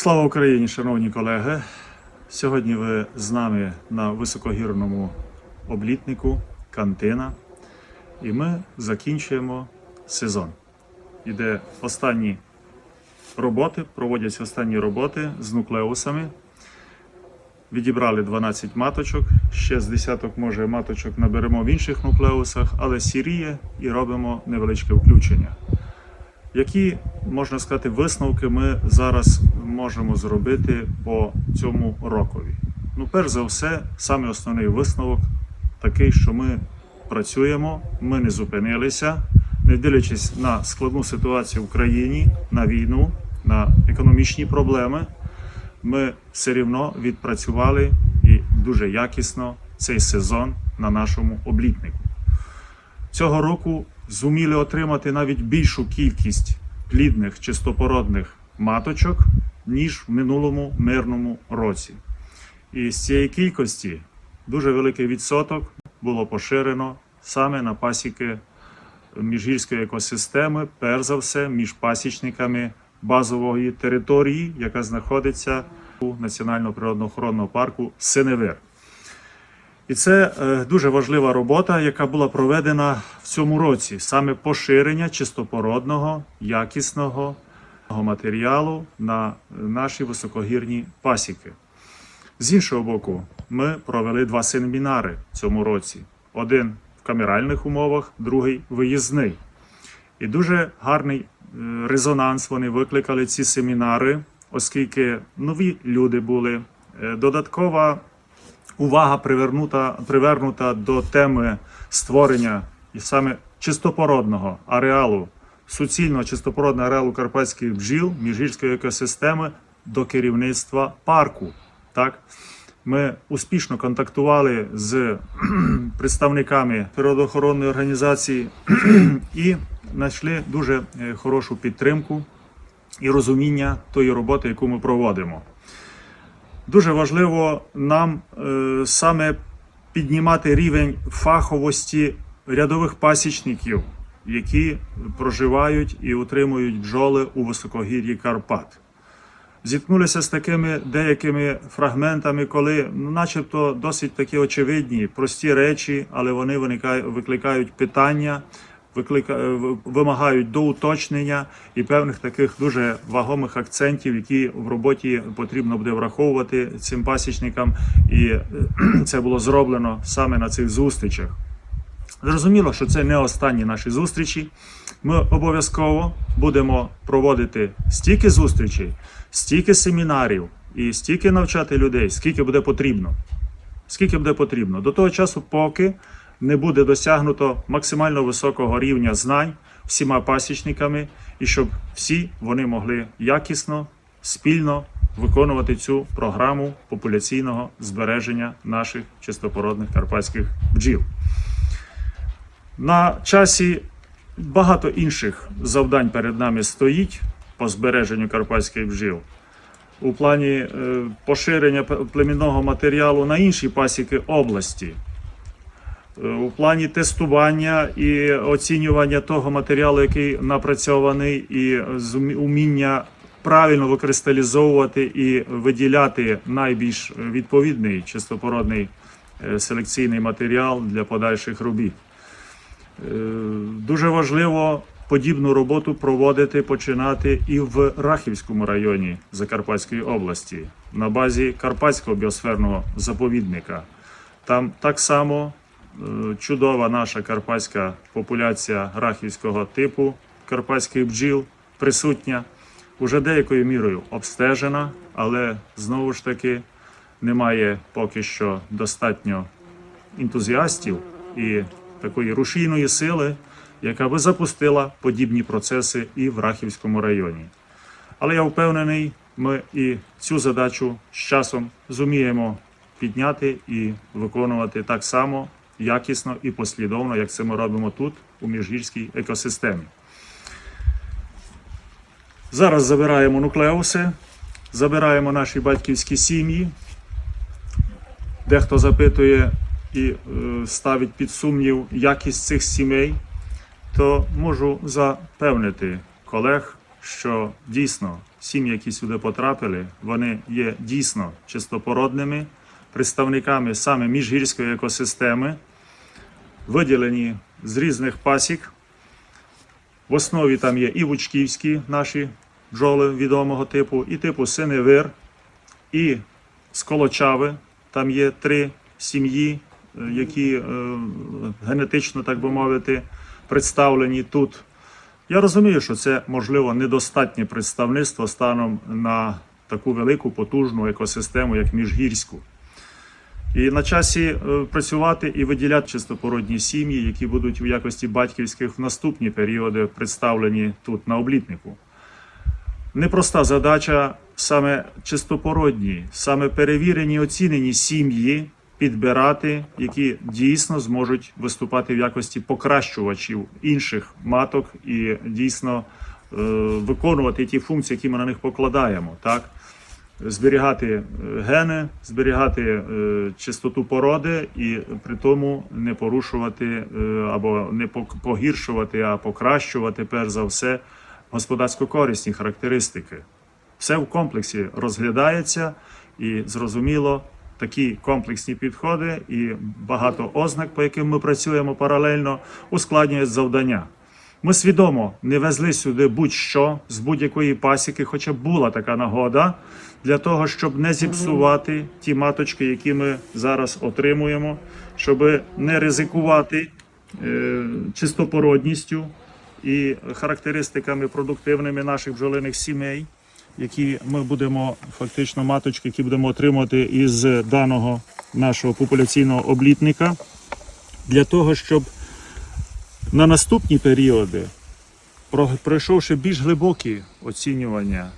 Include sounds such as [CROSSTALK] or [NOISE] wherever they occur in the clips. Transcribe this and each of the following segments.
Слава Україні, шановні колеги! Сьогодні ви з нами на високогірному облітнику Кантина, і ми закінчуємо сезон. Іде останні роботи, проводяться останні роботи з нуклеусами. Відібрали 12 маточок, ще з десяток, може, маточок наберемо в інших нуклеусах, але сіріє і робимо невеличке включення. Які можна сказати висновки ми зараз можемо зробити по цьому рокові? Ну, перш за все, саме основний висновок такий, що ми працюємо, ми не зупинилися, не дивлячись на складну ситуацію в країні, на війну, на економічні проблеми. Ми все рівно відпрацювали і дуже якісно цей сезон на нашому облітнику. Цього року зуміли отримати навіть більшу кількість плідних чистопородних маточок, ніж в минулому мирному році. І з цієї кількості дуже великий відсоток було поширено саме на пасіки міжгірської екосистеми, перш за все, між пасічниками базової території, яка знаходиться у Національного природно-охоронного парку Синевир. І це е, дуже важлива робота, яка була проведена в цьому році, саме поширення чистопородного, якісного матеріалу на наші високогірні пасіки. З іншого боку, ми провели два семінари цьому році: один в камеральних умовах, другий виїзний. І дуже гарний е, резонанс вони викликали ці семінари, оскільки нові люди були. Е, Додаткова увага привернута, привернута до теми створення саме чистопородного ареалу, суцільного чистопородного ареалу карпатських бджіл, міжгірської екосистеми до керівництва парку. Так? Ми успішно контактували з [CLEARS THROAT] представниками природоохоронної організації [CLEARS THROAT] і знайшли дуже е, хорошу підтримку і розуміння тої роботи, яку ми проводимо. Дуже важливо нам е, саме піднімати рівень фаховості рядових пасічників, які проживають і утримують бджоли у високогір'ї Карпат. Зіткнулися з такими деякими фрагментами, коли, ну, начебто, досить такі очевидні, прості речі, але вони викликають питання, виклика, вимагають доуточнення і певних таких дуже вагомих акцентів, які в роботі потрібно буде враховувати цим пасічникам. І е, [CLEARS THROAT] це було зроблено саме на цих зустрічах. Зрозуміло, що це не останні наші зустрічі. Ми обов'язково будемо проводити стільки зустрічей, стільки семінарів і стільки навчати людей, скільки буде потрібно. Скільки буде потрібно. До того часу, поки не буде досягнуто максимально високого рівня знань всіма пасічниками, і щоб всі вони могли якісно, спільно виконувати цю програму популяційного збереження наших чистопородних карпатських бджіл. На часі багато інших завдань перед нами стоїть по збереженню карпатських бджіл. У плані е, поширення племінного матеріалу на інші пасіки області, Е, у плані тестування і оцінювання того матеріалу, який напрацьований, і уміння правильно викристалізовувати і виділяти найбільш відповідний чистопородний е, селекційний матеріал для подальших робіт. Е, Дуже важливо подібну роботу проводити, починати і в Рахівському районі Закарпатської області на базі Карпатського біосферного заповідника. Там так само е, чудова наша карпатська популяція рахівського типу карпатських бджіл присутня, уже деякою мірою обстежена, але знову ж таки немає поки що достатньо ентузіастів і такої рушійної сили, яка би запустила подібні процеси і в Рахівському районі. Але я впевнений, ми і цю задачу з часом зуміємо підняти і виконувати так само якісно і послідовно, як це ми робимо тут, у міжгірській екосистемі. Зараз забираємо нуклеуси, забираємо наші батьківські сім'ї. Дехто запитує і е, ставить під сумнів якість цих сімей, то можу запевнити колег що дійсно сім'ї, які сюди потрапили, вони є дійсно чистопородними представниками саме міжгірської екосистеми, виділені з різних пасік. В основі там є і вучківські наші бджоли відомого типу, і типу синевир, і з Колочави. Там є три сім'ї, які е, генетично, так би мовити, представлені тут. Я розумію, що це можливо недостатнє представництво станом на таку велику потужну екосистему, як міжгірську. І на часі е, працювати і виділяти чистопородні сім'ї, які будуть в якості батьківських в наступні періоди представлені тут на облітнику. Непроста задача саме чистопородні, саме перевірені, оцінені сім'ї підбирати, які дійсно зможуть виступати в якості покращувачів інших маток і дійсно е, виконувати ті функції, які ми на них покладаємо. Так? Зберігати е, гени, зберігати е, чистоту породи і при тому не порушувати е, або не погіршувати, а покращувати перш за все господарсько корисні характеристики. Все в комплексі розглядається і зрозуміло, такі комплексні підходи і багато ознак, по яким ми працюємо паралельно, ускладнюють завдання. Ми свідомо не везли сюди будь-що з будь-якої пасіки, хоча була така нагода, для того, щоб не зіпсувати ті маточки, які ми зараз отримуємо, щоб не ризикувати е, чистопородністю і характеристиками продуктивними наших бджолиних сімей, які ми будемо фактично маточки, які будемо отримувати із даного нашого популяційного облітника, для того, щоб на наступні періоди, пройшовши більш глибокі оцінювання,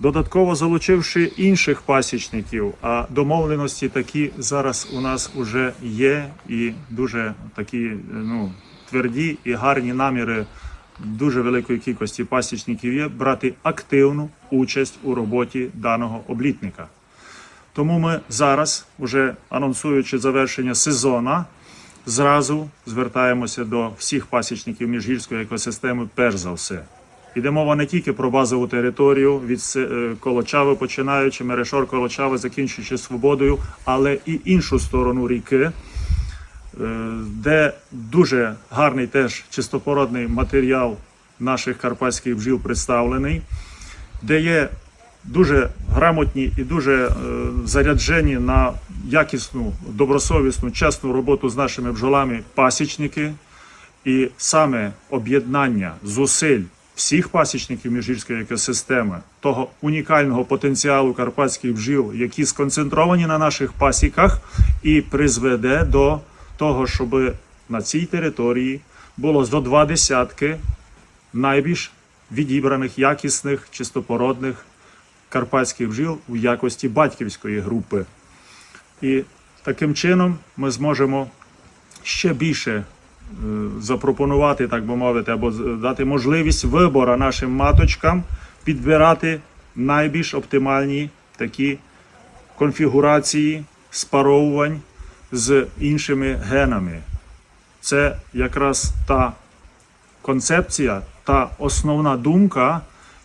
додатково залучивши інших пасічників, а домовленості такі зараз у нас вже є, і дуже такі ну, тверді і гарні наміри дуже великої кількості пасічників є брати активну участь у роботі даного облітника. Тому ми зараз, уже анонсуючи завершення сезону, зразу звертаємося до всіх пасічників міжгірської екосистеми, перш за все. Іде мова не тільки про базову територію від е, Колочави, починаючи Мерешор Колочави, закінчуючи свободою, але і іншу сторону ріки, де дуже гарний теж чистопородний матеріал наших карпатських бджіл представлений, де є дуже грамотні і дуже е, заряджені на якісну, добросовісну, чесну роботу з нашими бджолами пасічники, і саме об'єднання зусиль всіх пасічників міжгірської екосистеми, того унікального потенціалу карпатських бджіл, які сконцентровані на наших пасіках, і призведе до того, щоб на цій території було зо два десятки найбільш відібраних, якісних, чистопородних карпатських бджіл у якості батьківської групи. І таким чином ми зможемо ще більше е, запропонувати, так би мовити, або дати можливість вибору нашим маточкам підбирати найбільш оптимальні такі конфігурації спаровувань з іншими генами. Це якраз та концепція, та основна думка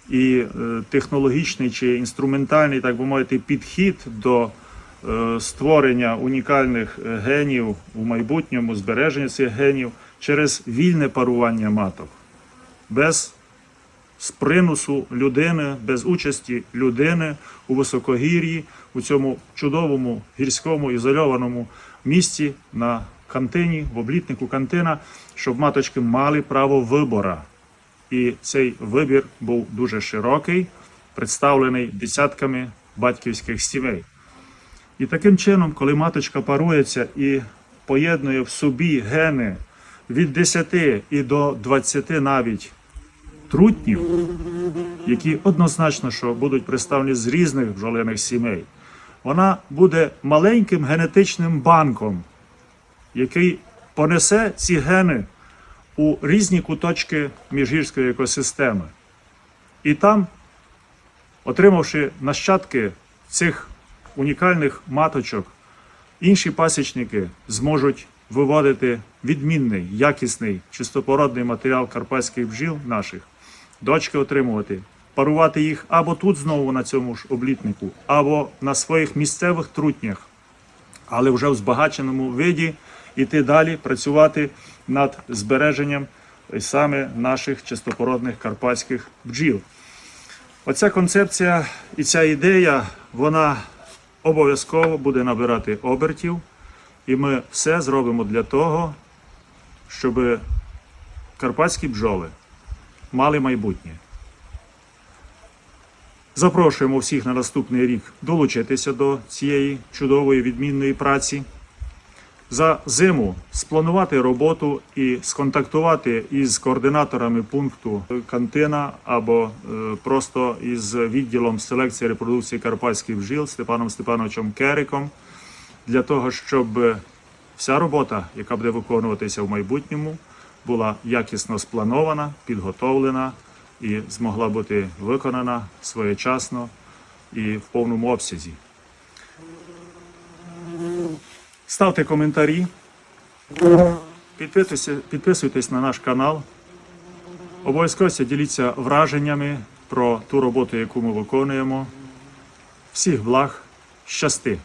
і е, технологічний чи інструментальний, так би мовити, підхід до е, створення унікальних е, генів у майбутньому, збереження цих генів через вільне парування маток, без з приносу людини, без участі людини у високогір'ї, у цьому чудовому гірському ізольованому місті на кантині, в облітнику кантина, щоб маточки мали право вибора. І цей вибір був дуже широкий, представлений десятками батьківських сімей. І таким чином, коли маточка парується і поєднує в собі гени від 10 і до 20 навіть трутнів, які однозначно що будуть представлені з різних бджолиних сімей, вона буде маленьким генетичним банком, який понесе ці гени у різні куточки міжгірської екосистеми. І там, отримавши нащадки цих унікальних маточок, інші пасічники зможуть виводити відмінний, якісний, чистопородний матеріал карпатських бджіл наших, дочки отримувати парувати їх або тут знову на цьому ж облітнику, або на своїх місцевих трутнях, але вже в збагаченому виді іти далі працювати над збереженням саме наших чистопородних карпатських бджіл. Оця концепція і ця ідея, вона обов'язково буде набирати обертів, і ми все зробимо для того, щоб карпатські бджоли мали майбутнє. Запрошуємо всіх на наступний рік долучитися до цієї чудової відмінної праці. За зиму спланувати роботу і сконтактувати із координаторами пункту Кантина або е, просто із відділом селекції репродукції карпатських бджіл Степаном Степановичем Кериком для того, щоб вся робота, яка буде виконуватися в майбутньому, була якісно спланована, підготовлена і змогла бути виконана своєчасно і в повному обсязі. Ставте коментарі, підписуйтесь, на наш канал. Обов'язково діліться враженнями про ту роботу, яку ми виконуємо. Всіх благ, щасти!